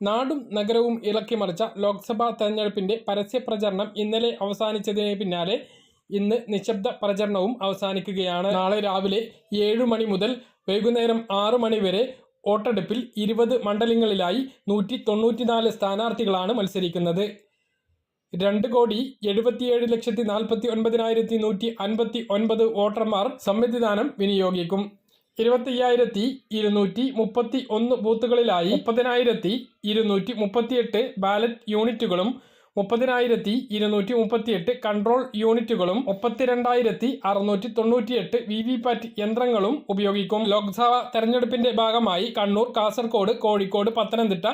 നാടും നഗരവും ഇളക്കിമറിച്ച ലോക്സഭാ തെരഞ്ഞെടുപ്പിന്റെ പരസ്യ പ്രചരണം ഇന്നലെ അവസാനിച്ചതിന് പിന്നാലെ ഇന്ന് നിശബ്ദ പ്രചരണവും അവസാനിക്കുകയാണ്. നാളെ രാവിലെ ഏഴു മണി മുതൽ വൈകുന്നേരം ആറു മണി വരെ വോട്ടെടുപ്പിൽ ഇരുപത് മണ്ഡലങ്ങളിലായി നൂറ്റി തൊണ്ണൂറ്റിനാല് സ്ഥാനാർത്ഥികളാണ് മത്സരിക്കുന്നത്. രണ്ട് കോടി എഴുപത്തിയേഴ് ലക്ഷത്തി നാൽപ്പത്തി ഒൻപതിനായിരത്തി നൂറ്റി അൻപത്തി ഒൻപത് വോട്ടർമാർ സംവിധാനം വിനിയോഗിക്കും. ഇരുപത്തയ്യായിരത്തി ഇരുന്നൂറ്റി മുപ്പത്തി ഒന്ന് ബൂത്തുകളിലായി മുപ്പതിനായിരത്തി ഇരുന്നൂറ്റി മുപ്പത്തിയെട്ട് ബാലറ്റ് യൂണിറ്റുകളും മുപ്പതിനായിരത്തി ഇരുന്നൂറ്റി മുപ്പത്തിയെട്ട് കൺട്രോൾ യൂണിറ്റുകളും മുപ്പത്തിരണ്ടായിരത്തി അറുന്നൂറ്റി തൊണ്ണൂറ്റിയെട്ട് വി വി പാറ്റ് യന്ത്രങ്ങളും ഉപയോഗിക്കും. ലോക്സഭാ തെരഞ്ഞെടുപ്പിന്റെ ഭാഗമായി കണ്ണൂർ കാസർഗോഡ് കോഴിക്കോട് പത്തനംതിട്ട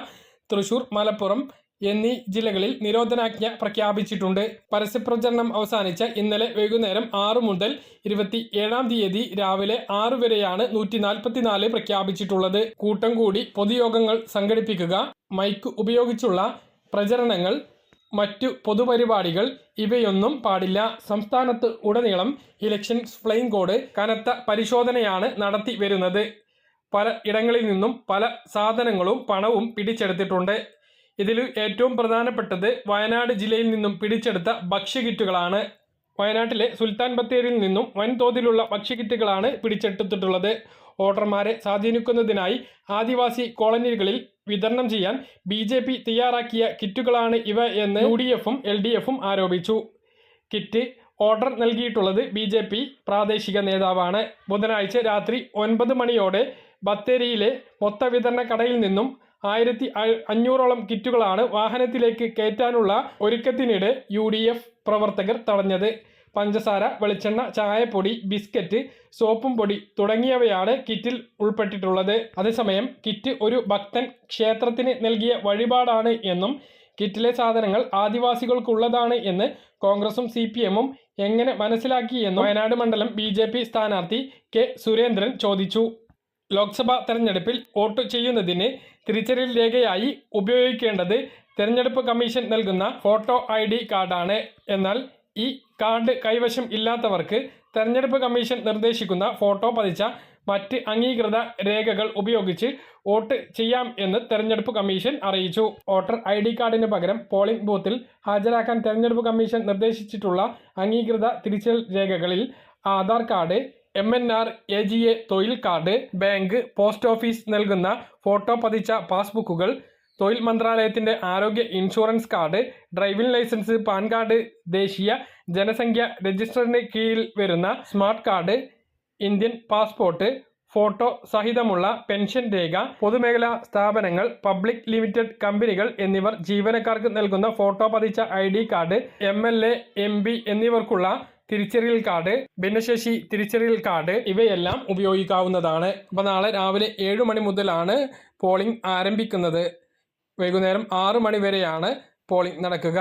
തൃശൂർ മലപ്പുറം എന്നീ ജില്ലകളിൽ നിരോധനാജ്ഞ പ്രഖ്യാപിച്ചിട്ടുണ്ട്. പരസ്യപ്രചരണം അവസാനിച്ച ഇന്നലെ വൈകുന്നേരം ആറ് മുതൽ ഇരുപത്തി ഏഴാം തീയതി രാവിലെ ആറ് വരെയാണ് നൂറ്റി നാൽപ്പത്തിനാല് പ്രഖ്യാപിച്ചിട്ടുള്ളത്. കൂട്ടം കൂടി പൊതുയോഗങ്ങൾ സംഘടിപ്പിക്കുക മൈക്ക് ഉപയോഗിച്ചുള്ള പ്രചരണങ്ങൾ മറ്റു പൊതുപരിപാടികൾ ഇവയൊന്നും പാടില്ല. സംസ്ഥാനത്ത് ഉടനീളം ഇലക്ഷൻ ഫ്ലൈങ് കോഡ് കനത്ത പരിശോധനയാണ് നടത്തി വരുന്നത്. പല ഇടങ്ങളിൽ നിന്നും പല സാധനങ്ങളും പണവും പിടിച്ചെടുത്തിട്ടുണ്ട്. ഇതിൽ ഏറ്റവും പ്രധാനപ്പെട്ടത് വയനാട് ജില്ലയിൽ നിന്നും പിടിച്ചെടുത്ത ഭക്ഷ്യകിറ്റുകളാണ് വയനാട്ടിലെ സുൽത്താൻ ബത്തേരിയിൽ നിന്നും വൻതോതിലുള്ള ഭക്ഷ്യകിറ്റുകളാണ് പിടിച്ചെടുത്തിട്ടുള്ളത്. വോട്ടർമാരെ സ്വാധീനിക്കുന്നതിനായി ആദിവാസി കോളനികളിൽ വിതരണം ചെയ്യാൻ ബി ജെ പി തയ്യാറാക്കിയ കിറ്റുകളാണ് ഇവ എന്ന് യു ഡി എഫും എൽ ഡി എഫും ആരോപിച്ചു. കിറ്റ് ഓർഡർ നൽകിയിട്ടുള്ളത് ബി ജെ പി പ്രാദേശിക നേതാവാണ്. ബുധനാഴ്ച രാത്രി ഒൻപത് മണിയോടെ ബത്തേരിയിലെ മൊത്ത വിതരണ കടയിൽ നിന്നും ആയിരത്തി അഞ്ഞൂറോളം കിറ്റുകളാണ് വാഹനത്തിലേക്ക് കയറ്റാനുള്ള ഒരുക്കത്തിനിടെ യു ഡി എഫ് പ്രവർത്തകർ തടഞ്ഞത്. പഞ്ചസാര വെളിച്ചെണ്ണ ചായപ്പൊടി ബിസ്ക്കറ്റ് സോപ്പും പൊടി തുടങ്ങിയവയാണ് കിറ്റിൽ ഉൾപ്പെട്ടിട്ടുള്ളത്. അതേസമയം കിറ്റ് ഒരു ഭക്തൻ ക്ഷേത്രത്തിന് നൽകിയ വഴിപാടാണ് എന്നും കിറ്റിലെ സാധനങ്ങൾ ആദിവാസികൾക്കുള്ളതാണ് എന്ന് കോൺഗ്രസും സി പി എമ്മും എങ്ങനെ മനസ്സിലാക്കിയെന്നും വയനാട് മണ്ഡലം ബി സ്ഥാനാർത്ഥി കെ സുരേന്ദ്രൻ ചോദിച്ചു. ലോക്സഭാ തെരഞ്ഞെടുപ്പിൽ വോട്ട് ചെയ്യുന്നതിന് തിരിച്ചറിയൽ രേഖയായി ഉപയോഗിക്കേണ്ടത് തെരഞ്ഞെടുപ്പ് കമ്മീഷൻ നൽകുന്ന ഫോട്ടോ ഐ ഡി കാർഡാണ്. എന്നാൽ ഈ കാർഡ് കൈവശം ഇല്ലാത്തവർക്ക് തെരഞ്ഞെടുപ്പ് കമ്മീഷൻ നിർദ്ദേശിക്കുന്ന ഫോട്ടോ പതിച്ച മറ്റ് അംഗീകൃത രേഖകൾ ഉപയോഗിച്ച് വോട്ട് ചെയ്യാം എന്ന് തെരഞ്ഞെടുപ്പ് കമ്മീഷൻ അറിയിച്ചു. വോട്ടർ ഐ ഡി കാർഡിന് പകരം പോളിംഗ് ബൂത്തിൽ ഹാജരാക്കാൻ തെരഞ്ഞെടുപ്പ് കമ്മീഷൻ നിർദ്ദേശിച്ചിട്ടുള്ള അംഗീകൃത തിരിച്ചറിയൽ രേഖകളിൽ Aadhaar card M N R A G A തൊഴിൽ കാർഡ് ബാങ്ക് പോസ്റ്റ് ഓഫീസ് നൽകുന്ന ഫോട്ടോ പതിച്ച പാസ്ബുക്കുകൾ തൊഴിൽ മന്ത്രാലയത്തിന്റെ ആരോഗ്യ insurance card driving licence PAN card ദേശീയ ജനസംഖ്യ രജിസ്റ്ററിന് കീഴിൽ വരുന്ന smart card Indian passport photo സഹിതമുള്ള pension രേഖ പൊതുമേഖലാ സ്ഥാപനങ്ങൾ പബ്ലിക് ലിമിറ്റഡ് കമ്പനികൾ എന്നിവർ ജീവനക്കാർക്ക് നൽകുന്ന ഫോട്ടോ പതിച്ച ഐ കാർഡ് എം എൽ എന്നിവർക്കുള്ള തിരിച്ചറിയൽ കാർഡ് ഭിന്നശേഷി തിരിച്ചറിയൽ കാർഡ് ഇവയെല്ലാം ഉപയോഗിക്കാവുന്നതാണ്. അപ്പോൾ നാളെ രാവിലെ ഏഴ് മണി മുതലാണ് പോളിംഗ് ആരംഭിക്കുന്നത്. വൈകുന്നേരം ആറ് മണി വരെയാണ് പോളിംഗ് നടക്കുക.